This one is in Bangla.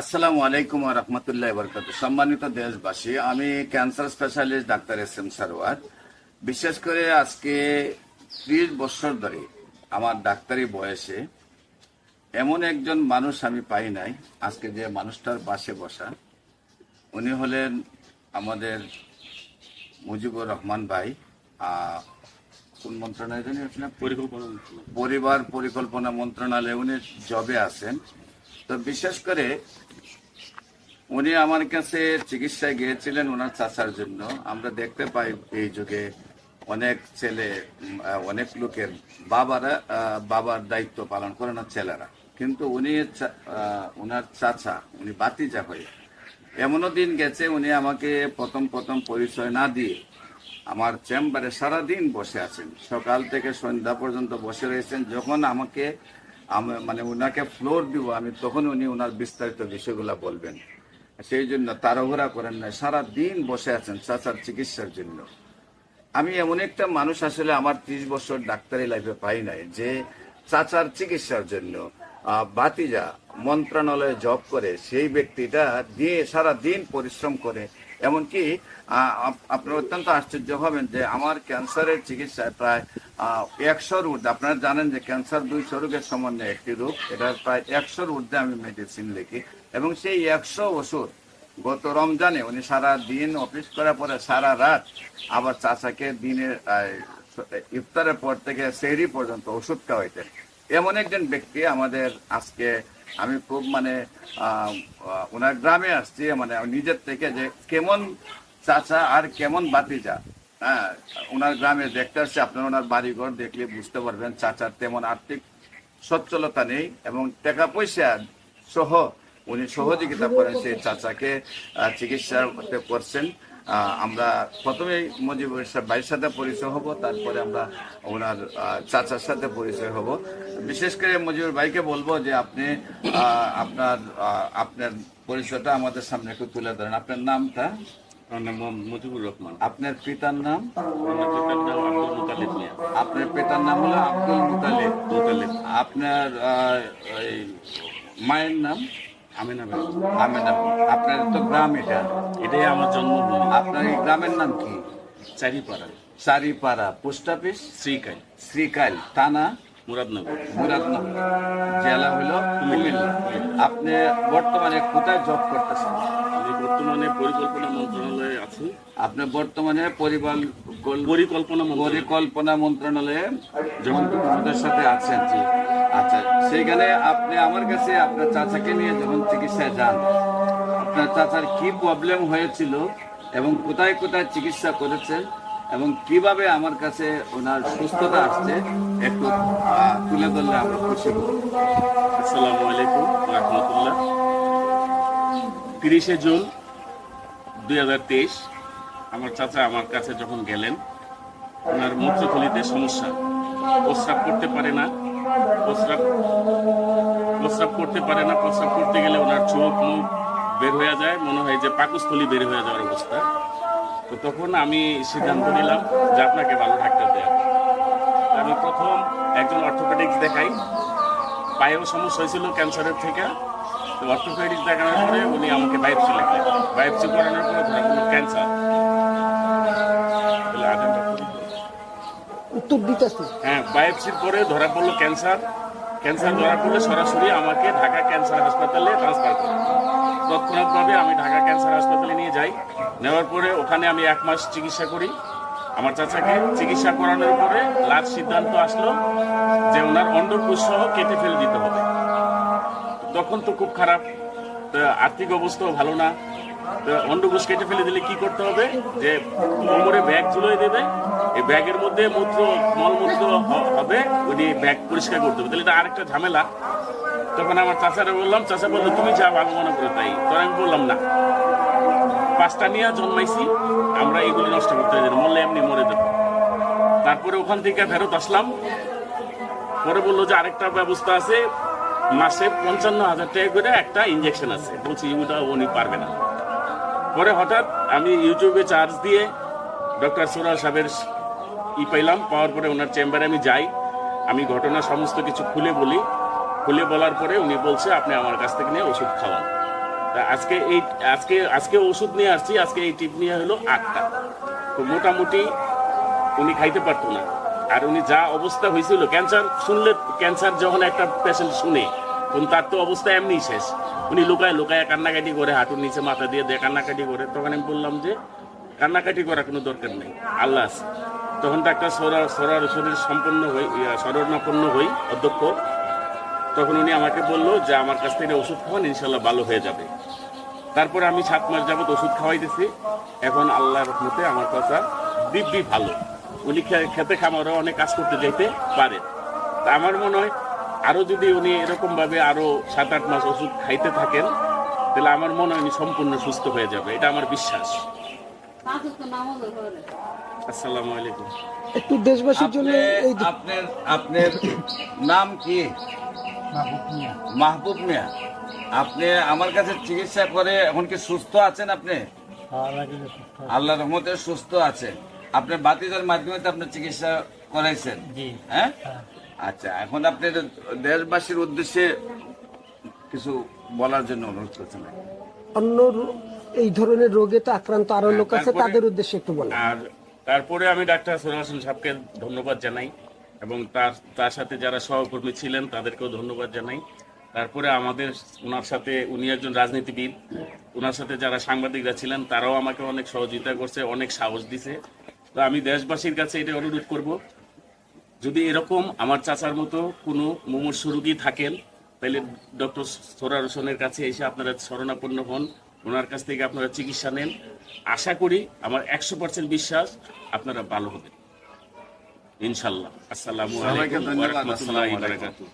আসসালামু আলাইকুম রহমতুল্লাহ বরকাত সম্মানিত দেশবাসী আমি cancer specialist doctor S M Sarwar বিশেষ করে আজকে ত্রিশ বছর ধরে আমার ডাক্তারি বয়সে এমন একজন মানুষ আমি পাই নাই। আজকে যে মানুষটার পাশে বসা উনি হলেন আমাদের মুজিবুর রহমান ভাই। কোন মন্ত্রণালয় পরিবার পরিকল্পনা মন্ত্রণালয়ে উনি জবে আছেন। তো বিশেষ করে উনি আমার কাছে চিকিৎসায় গিয়েছিলেন ওনার চাচার জন্য। আমরা দেখতে পাই এই যুগে অনেক ছেলে অনেক লোকের বাবারা বাবার দায়িত্ব পালন করে না ছেলেরা। কিন্তু উনি ওনার চাচা, উনি বাতিজা হয়ে। এমনও দিন গেছে উনি আমাকে প্রথম প্রথম পরিচয় না দিয়ে আমার চেম্বারে সারাদিন বসে আছেন। সকাল থেকে সন্ধ্যা পর্যন্ত বসে রয়েছেন। যখন আমাকে আম- মানে ওনাকে ফ্লোর দিব, আমি তখন উনি ওনার বিস্তারিত বিষয়গুলো বলবেন। সেই জন্য তাড়াহুড়া করেন না সারা দিন বসে আছেন চাচার চিকিৎসার জন্য। আমি এমন একটা মানুষ আসলে আমার ত্রিশ বছর ডাক্তারি লাইফে পাই নাই, যে চাচার চিকিৎসার জন্য বাতিজা মন্ত্রণালয়ে জব করে সেই ব্যক্তিটা দিয়ে সারা দিন পরিশ্রম করে। এমনকি আপনারা অত্যন্ত আশ্চর্য হবেন যে আমার ক্যান্সারের চিকিৎসায় প্রায় একশোর ঊর্ধ্বে, আপনারা জানেন যে ক্যান্সার দুই রোগের সমন্বয়ে একটি রোগ, এটা প্রায় একশোর ঊর্ধ্বে আমি মেডিসিন লিখি। এবং সেই একশো ওষুধ গত রমজানে, উনি সারা দিন অফিস করার পরে সারা রাত আবার চাচাকে দিনের ইফতারের পর থেকে সেহরি পর্যন্ত ওষুধ খাওয়াইতেন। এমন একজন ব্যক্তি আমাদের আজকে আমি খুব মানে ওনার গ্রামে আসছি মানে নিজের থেকে যে কেমন চাচা আর কেমন বাতিজা হ্যাঁ ওনার গ্রামে দেখতে আসছে, আপনার ওনার বাড়িঘর দেখলে বুঝতে পারবেন, চাচার তেমন আর্থিক সচ্ছলতা নেই এবং টাকা পয়সা সহ, উনি সহযোগিতা করেন সেই চাচাকে চিকিৎসা করছেন। আমরা প্রথমেই মুজিবুর ভাইয়ের সাথে পরিচয় হব, তারপরে আমরা ওনার চাচার সাথে পরিচয় হব। বিশেষ করে মুজিবুর ভাইকে বলব যে আপনি আপনার আপনার পরিচয়টা আমাদের সামনে একটু তুলে ধরেন। আপনার নামটা? আমার নাম মুজিবুর রহমান। আপনার পিতার নাম? আমার পিতার নাম আব্দুল মুতালিব মিয়া। আপনার পিতার নাম হলো আব্দুল মুতালিব। মুতালিব। আপনার এই মায়ের নাম? আমিনা আমেনা আপনার তো গ্রাম এটা। এটাই আমার জন্মভূমি। আপনার এই গ্রামের নাম কি? চারিপাড়া। চারিপাড়া। Post office? শ্রীকাই শ্রীকাইল। থানা? মুরাদনগর। মুরাদনগর। জেলা হলো কুমিল্লা। আপনি বর্তমানে কোথায় জব করতেছেন? বর্তমানে পরিকল্পনা মন্ত্রণালয়ে আছি। আপনি বর্তমানে পরিবার পরিকল্পনা পরিকল্পনা মন্ত্রণালয়ে যখন ওদের সাথে আছেন জি। আচ্ছা সেইখানে আপনি আমার কাছে আপনার চাচাকে নিয়ে যখন চিকিৎসায় যান আপনার চাচার কি প্রবলেম হয়েছিল এবং কোথায় কোথায় চিকিৎসা করেছেন এবং কীভাবে আমার কাছে ওনার সুস্থতা আসছে একটু তুলে ধরলে আমরা খুশি আসসালামু আলাইকুম রহমতুল্লাহ। তিরিশে জুন দুই হাজার তেইশ, আমার চাচা আমার কাছে যখন গেলেন, ওনার মূত্রথলিতে সমস্যা। প্রস্রাব করতে পারে না, প্রস্রাব প্রস্রাব করতে পারে না, প্রস্রাব করতে গেলে ওনার চোখ মুখ বের হয়ে যায়, মনে হয় যে পাকস্থলী বের হয়ে যাওয়ার অবস্থা। তো তখন আমি সিদ্ধান্ত নিলাম যে আপনাকে ভালো ডাক্তার দেওয়া আমি প্রথম একজন অর্থোপেডিক্স দেখাই। পায়েও সমস্যা হয়েছিল ক্যান্সারের থেকে। তো অর্থোপেডিক্স দেখানোর পরে উনি আমাকে বায়োপসি লিখলেন বায়োপসি করানোর পরে ধরা পড়ল ক্যান্সার উত্তর দিতেছে। হ্যাঁ বায়োপসির পরে ধরা পড়ল ক্যান্সার ক্যান্সার ধরা পড়লে সরাসরি আমাকে ঢাকা ক্যান্সার হাসপাতালে ট্রান্সফার করে তৎক্ষণাৎভাবে আমি ঢাকা ক্যান্সার হাসপাতালে নিয়ে যাই। নেওয়ার পরে ওখানে আমি এক মাস চিকিৎসা করি। আমার চাচাকে চিকিৎসা করানোর পরে লাস্ট সিদ্ধান্ত আসলো যে ওনার অন্ডকোষ সহ কেটে ফেলে দিতে হবে। তখন তো খুব খারাপ। আর্থিক অবস্থাও ভালো না। অন্ডকোষ কেটে ফেলে দিলে কি করতে হবে? যে কোমরে ব্যাগ ঝুলিয়ে দেবে। এই ব্যাগের মধ্যে মূত্র মলমূত্র হবে উনি ব্যাগ পরিষ্কার করতে হবে। তাহলে এটা আরেকটা ঝামেলা। তখন আমার চাচারে বললাম, চাচা বলল, তুমি যা ভালো মনে করো তাই। তখন আমি বললাম, না। পাঁচটা নিয়ে জন্মাইছি, আমরা এগুলি নষ্ট করতে পারি মরলে এমনি মরে দেবো তারপরে ওখান থেকে ফেরত আসলাম। পরে বলল যে আরেকটা ব্যবস্থা আছে মাসে পঞ্চান্ন হাজার টাকা করে একটা ইঞ্জেকশন আছে। বলছি ওটা উনি পারবে না। পরে হঠাৎ আমি ইউটিউবে চার্জ দিয়ে ডক্টর সোরা সাহেবের ই পাইলাম। পাওয়ার পরে ওনার চেম্বারে আমি যাই। আমি ঘটনা সমস্ত কিছু খুলে বলি। খুলে বলার পরে উনি বলছে, আপনি আমার কাছ থেকে নিয়ে ওষুধ খাওয়ান। তা আজকে এই, আজকে আজকে ওষুধ নিয়ে আসছি। আজকে এই টিপ নিয়ে হলো আটটা। তো মোটামুটি উনি খাইতে পারতো না। আর উনি যা অবস্থা হয়েছিল ক্যান্সার শুনলে ক্যান্সার যখন একটা পেশেন্ট শুনে তার তো অবস্থা এমনি শেষ। উনি লুকায় লুকায় কান্নাকাটি করে, হাঁটুর নিচে মাথা দিয়ে দিয়ে কান্নাকাটি করে, তখন আমি বললাম যে, কান্নাকাটি করার কোনো দরকার নেই, আল্লাহ। তখন ডাক্তার সরা সরার শরীর সম্পন্ন হই শরণাপন্ন হই, অধ্যক্ষ। তখন উনি আমাকে বলল যে, আমার কাছ থেকে ওষুধ খাওয়ান, ইনশাল্লাহ ভালো হয়ে যাবে। তারপরে আমি সাত মাস যাবত ওষুধ খাওয়াইতেছি। এখন আল্লাহর রহমতে আমার কথা দিব্যি ভালো। উনি খেতে খামারও অনেক কাজ করতে যেতে পারে। তা আমার মনে হয় আরও যদি উনি এরকম ভাবে আরও সাত আট মাস ওষুধ খাইতে থাকেন তাহলে আমার মনে হয় উনি সম্পূর্ণ সুস্থ হয়ে যাবে। এটা আমার বিশ্বাস। আসসালামু আলাইকুম। একটু দেশবাসীর জন্য আপনার আপনার নাম কি? মাহবুব মিয়া। আপনি আমার কাছে চিকিৎসা করে এখন কি সুস্থ আছেন আপনি? আল্লাহ রহমতে সুস্থ আছেন। আপনার বাতিজার মাধ্যমে তো আপনি চিকিৎসা করাইছেন। হ্যাঁ। আচ্ছা এখন আপনি দেশবাসীর উদ্দেশ্যে কিছু বলার জন্য অনুরোধ করছেন অন্য এই ধরনের রোগে তো আক্রান্ত আরও লোক আছে তাদের উদ্দেশ্যে একটু বলেন। আর তারপরে আমি ডাক্তার সোহেল হাসান সাহেবকে ধন্যবাদ জানাই এবং তার তার সাথে যারা সহকর্মী ছিলেন তাদেরকেও ধন্যবাদ জানাই। তারপরে আমাদের ওনার সাথে উনি একজন রাজনীতিবিদ ওনার সাথে যারা সাংবাদিকরা ছিলেন তারাও আমাকে অনেক সহযোগিতা করছে অনেক সাহস দিছে। তো আমি দেশবাসীর কাছে এটা অনুরোধ করব যদি এরকম আমার চাচার মতো কোনো মুমূর্ষু রোগী থাকেন তাহলে ডক্টর সোরার হোসেনের কাছে এসে আপনারা শরণাপন্ন হন। ওনার কাছ থেকে আপনারা চিকিৎসা নেন। আশা করি আমার একশো পার্সেন্ট বিশ্বাস আপনারা ভালো হবেন। ইনশাল্লাহ আসসালামু আলাইকুম